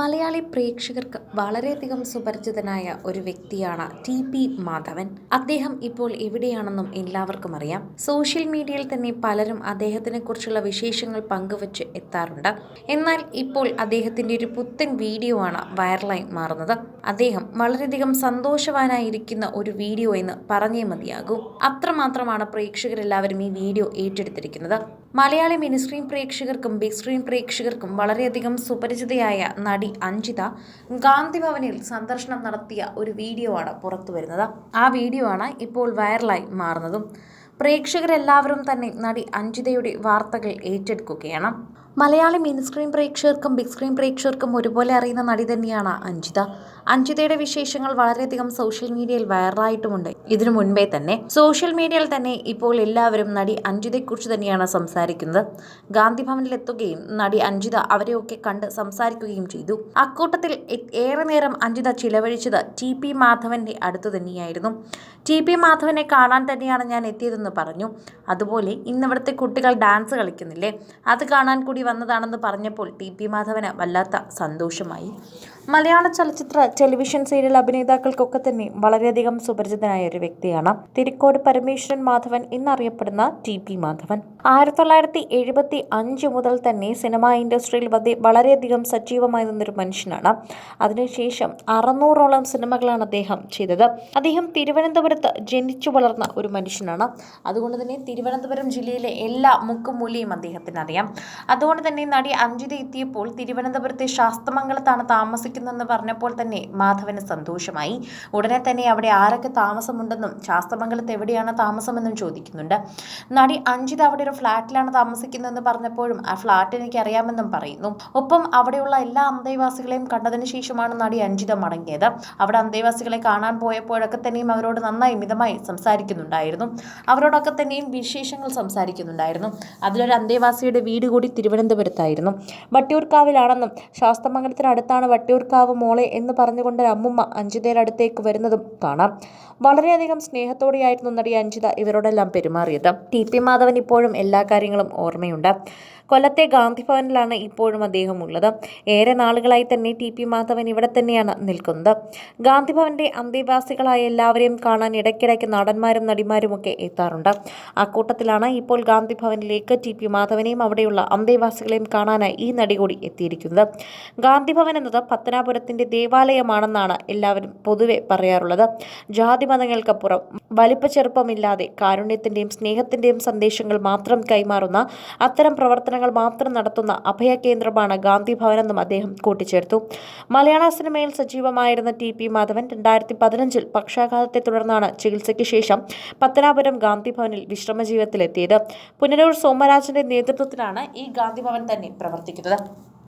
മലയാളി പ്രേക്ഷകർക്ക് വളരെയധികം സുപരിചിതനായ ഒരു വ്യക്തിയാണ് ടി പി മാധവൻ. അദ്ദേഹം ഇപ്പോൾ എവിടെയാണെന്നും എല്ലാവർക്കും അറിയാം. സോഷ്യൽ മീഡിയയിൽ തന്നെ പലരും അദ്ദേഹത്തിനെ കുറിച്ചുള്ള വിശേഷങ്ങൾ പങ്കുവച്ച് എത്താറുണ്ട്. എന്നാൽ ഇപ്പോൾ അദ്ദേഹത്തിന്റെ ഒരു പുത്തൻ വീഡിയോ ആണ് വൈറലായി മാറുന്നത്. അദ്ദേഹം വളരെയധികം സന്തോഷവാനായിരിക്കുന്ന ഒരു വീഡിയോ എന്ന് പറഞ്ഞേ മതിയാകൂ. അത്രമാത്രമാണ് പ്രേക്ഷകരെല്ലാവരും ഈ വീഡിയോ ഏറ്റെടുത്തിരിക്കുന്നത്. മലയാളി മിനിസ്ക്രീൻ പ്രേക്ഷകർക്കും ബിഗ് സ്ക്രീൻ പ്രേക്ഷകർക്കും വളരെയധികം സുപരിചിതയായ നടി അഞ്ജിത ഗാന്ധിഭവനിൽ സന്ദർശനം നടത്തിയ ഒരു വീഡിയോ ആണ് പുറത്തു വരുന്നത്. ആ വീഡിയോ ആണ് ഇപ്പോൾ വൈറലായി മാറുന്നതും. പ്രേക്ഷകരെല്ലാവരും തന്നെ നടി അഞ്ജിതയുടെ വാർത്തകൾ ഏറ്റെടുക്കുകയാണ്. മലയാളി മിനി സ്ക്രീൻ പ്രേക്ഷകർക്കും ബിഗ് സ്ക്രീൻ പ്രേക്ഷകർക്കും ഒരുപോലെ അറിയുന്ന നടി തന്നെയാണ് അഞ്ജിത. അഞ്ജിതയുടെ വിശേഷങ്ങൾ വളരെയധികം സോഷ്യൽ മീഡിയയിൽ വൈറലായിട്ടുമുണ്ട്. ഇതിനു മുൻപേ തന്നെ സോഷ്യൽ മീഡിയയിൽ തന്നെ ഇപ്പോൾ എല്ലാവരും നടി അഞ്ജിതയെക്കുറിച്ച് തന്നെയാണ് സംസാരിക്കുന്നത്. ഗാന്ധി ഭവനിൽ എത്തുകയും നടി അഞ്ജിത അവരെയൊക്കെ കണ്ട് സംസാരിക്കുകയും ചെയ്തു. അക്കൂട്ടത്തിൽ ഏറെ നേരം അഞ്ജിത ചിലവഴിച്ചത് ടി പി മാധവന്റെ അടുത്ത് തന്നെയായിരുന്നു. ടി പി മാധവനെ കാണാൻ തന്നെയാണ് ഞാൻ എത്തിയതെന്ന് പറഞ്ഞു. അതുപോലെ ഇന്നിവിടുത്തെ കുട്ടികൾ ഡാൻസ് കളിക്കുന്നില്ലേ? അത് കാണാൻ കൂടി വന്നതാണെന്ന് പറഞ്ഞപ്പോൾ ടി പി മാധവന് വല്ലാത്ത സന്തോഷമായി. മലയാള ചലച്ചിത്ര ടെലിവിഷൻ സീരിയൽ അഭിനേതാക്കൾക്കൊക്കെ തന്നെ വളരെയധികം സുപരിചിതനായ ഒരു വ്യക്തിയാണ്. തിരുക്കോട് പരമേശ്വരൻ മാധവൻ എന്നറിയപ്പെടുന്ന ടി പി മാധവൻ. ആയിരത്തി തൊള്ളായിരത്തി എഴുപത്തി അഞ്ച് മുതൽ തന്നെ സിനിമാ ഇൻഡസ്ട്രിയിൽ വളരെയധികം സജീവമായി നിന്നൊരു മനുഷ്യനാണ്. അതിനുശേഷം അറുന്നൂറോളം സിനിമകളാണ് അദ്ദേഹം ചെയ്തത്. അദ്ദേഹം തിരുവനന്തപുരത്ത് ജനിച്ചു വളർന്ന ഒരു മനുഷ്യനാണ്. അതുകൊണ്ട് തന്നെ തിരുവനന്തപുരം ജില്ലയിലെ എല്ലാ മുക്കും മൂലയും അദ്ദേഹത്തിന് അറിയാം അതുകൊണ്ട് തന്നെ നടി അഞ്ജിത എത്തിയപ്പോൾ തിരുവനന്തപുരത്തെ ശാസ്തമംഗലത്താണ് താമസിക്കുന്നതെന്ന് പറഞ്ഞപ്പോൾ തന്നെ മാധവന് സന്തോഷമായി. ഉടനെ തന്നെ അവിടെ ആരൊക്കെ താമസമുണ്ടെന്നും ശാസ്തമംഗലത്ത് എവിടെയാണ് താമസമെന്നും ചോദിക്കുന്നുണ്ട്. നടി അഞ്ജിത അവിടെ ഒരു ഫ്ലാറ്റിലാണ് താമസിക്കുന്നതെന്ന് പറഞ്ഞപ്പോഴും ആ ഫ്ലാറ്റ് എനിക്ക് അറിയാമെന്നും പറയുന്നു. ഒപ്പം അവിടെയുള്ള എല്ലാ അന്തേവാസികളെയും കണ്ടതിന് ശേഷമാണ് നടി അഞ്ജിത മടങ്ങിയത്. അവിടെ അന്തേവാസികളെ കാണാൻ പോയപ്പോഴൊക്കെ തന്നെയും അവരോട് നന്നായി മിതമായി സംസാരിക്കുന്നുണ്ടായിരുന്നു. അവരോടൊക്കെ തന്നെയും വിശേഷങ്ങൾ സംസാരിക്കുന്നുണ്ടായിരുന്നു. അതിലൊരു അന്തേവാസിയുടെ വീട് കൂടി തിരുവനന്തപുരത്തായിരുന്നു. വട്ടിയൂർക്കാവിലാണെന്നും ശാസ്തമംഗലത്തിനടുത്താണ് വട്ടിയൂർക്കാവ് മോളെ എന്ന് പറഞ്ഞുകൊണ്ട് അമ്മുമ്മ അഞ്ജിതയുടെ വരുന്നതും കാണാം വളരെയധികം സ്നേഹത്തോടെയായിരുന്നു നടി അഞ്ജിത ഇവരോടെല്ലാം പെരുമാറിയത് ടി പി മാധവൻ ഇപ്പോഴും എല്ലാ കാര്യങ്ങളും ഓർമ്മയുണ്ട് കൊല്ലത്തെ ഗാന്ധിഭവനിലാണ് ഇപ്പോഴും അദ്ദേഹം ഉള്ളത് ഏറെ നാളുകളായി തന്നെ ടി പി മാധവൻ ഇവിടെ തന്നെയാണ് നിൽക്കുന്നത് ഗാന്ധിഭവന്റെ അന്തേവാസികളായ എല്ലാവരെയും കാണാൻ ഇടയ്ക്കിടയ്ക്ക് നടന്മാരും നടിമാരും ഒക്കെ എത്താറുണ്ട് അക്കൂട്ടത്തിലാണ് ഇപ്പോൾ ഗാന്ധിഭവനിലേക്ക് ടി പി മാധവനെയും അവിടെയുള്ള അന്തേവാസികളെയും കാണാനായി ഈ നടി കൂടി എത്തിയിരിക്കുന്നത് ഗാന്ധി ഭവൻ എന്നത് പത്തനാപുരത്തിന്റെ ദേവാലയമാണെന്നാണ് എല്ലാവരും പൊതുവെ പറയാറുള്ളത്. ജാതി മതങ്ങൾക്കപ്പുറം വലിപ്പ ചെറുപ്പമില്ലാതെ കാരുണ്യത്തിന്റെയും സ്നേഹത്തിന്റെയും സന്ദേശങ്ങൾ മാത്രം കൈമാറുന്ന അത്തരം പ്രവർത്തനങ്ങൾ മാത്രം നടത്തുന്ന അഭയ കേന്ദ്രമാണ് ഗാന്ധി ഭവനെന്നും അദ്ദേഹം കൂട്ടിച്ചേർത്തു. മലയാള സിനിമയിൽ സജീവമായിരുന്ന ടി പി മാധവൻ രണ്ടായിരത്തി പതിനഞ്ചിൽ പക്ഷാഘാതത്തെ തുടർന്നാണ് ചികിത്സയ്ക്ക് ശേഷം പത്തനാപുരം ഗാന്ധി ഭവനിൽ വിശ്രമജീവിതത്തിലെത്തിയത്. പുനരൂർ സോമരാജന്റെ നേതൃത്വത്തിലാണ് ഈ ഗാന്ധി ഭവൻ തന്നെ പ്രവർത്തിക്കുന്നത്.